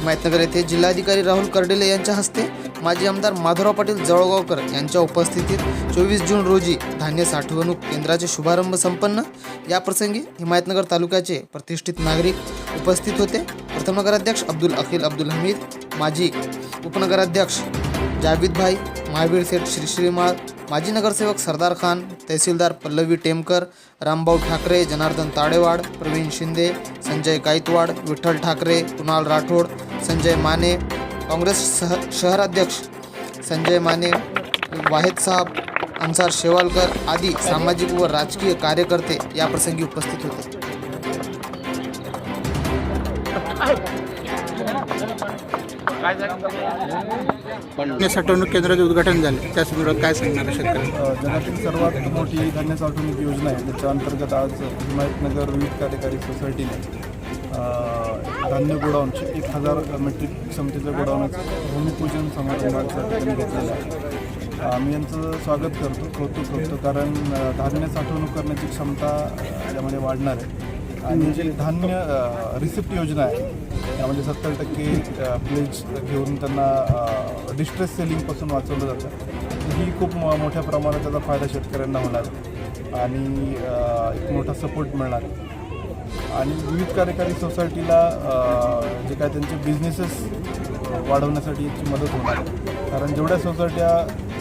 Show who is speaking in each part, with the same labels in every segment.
Speaker 1: हिमायतनगर येथे जिल्हाधिकारी राहुल कर्डिले यांच्या हस्ते माजी आमदार माधवराव पाटील जळगावकर यांच्या उपस्थितीत चोवीस जून रोजी धान्य साठवणूक केंद्राचे शुभारंभ संपन्न. याप्रसंगी हिमायतनगर तालुक्याचे प्रतिष्ठित नागरिक उपस्थित होते. प्रथम नगराध्यक्ष अब्दुल अखिल अब्दुल हमीद माजी उपनगराध्यक्ष जावेद भाई महावीर सेठ श्री श्रीमाळ माजी नगरसेवक सरदार खान तहसीलदार पल्लवी टेमकर रामभाऊ ठाकरे जनार्दन ताडेवाड प्रवीण शिंदे संजय गायतवाड विठ्ठल ठाकरे कुणाल राठोड संजय माने काँग्रेस सह शहराध्यक्ष संजय माने वाहेद साहब अन्सार शेवालकर आदी सामाजिक व राजकीय कार्यकर्ते याप्रसंगी उपस्थित होते.
Speaker 2: धान्य साठवणूक केंद्राचे उद्घाटन झाले. त्या संदर्भात काय सांगणार शेतकरी?
Speaker 3: जगातील सर्वात मोठी धान्य साठवणूक योजना आहे त्याच्या अंतर्गत आज हिमायतनगर विविध कार्यकारी सोसायटीने धान्य गोडाऊनचे एक हजार मेट्रिक क्षमतेचं गोडाऊनचं भूमिपूजन समारंभाच्या ठिकाणी घेतलेलं आहे. आम्ही यांचं स्वागत करतो कौतुक करतो कारण धान्य साठवणूक करण्याची क्षमता यामध्ये वाढणार आहे. आणि जे धान्य रिसिप्ट योजना आहे त्यामध्ये सत्तर टक्के प्लेज घेऊन त्यांना डिस्ट्रेस सेलिंगपासून वाचवलं जातं. ही खूप मोठ्या प्रमाणात त्याचा फायदा शेतकऱ्यांना होणार आणि एक मोठा सपोर्ट मिळणार आहे. आणि विविध कार्यकारी सोसायटीला जे काय त्यांचे बिझनेसेस वाढवण्यासाठी याची मदत होणार कारण जेवढ्या सोसायट्या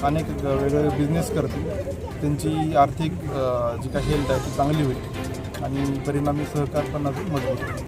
Speaker 3: अनेक वेगवेगळे बिझनेस करतील त्यांची आर्थिक जी काही हेल्थ आहे ती चांगली होईल आणि परिणामी सहकार पण अजून मजबूत होईल.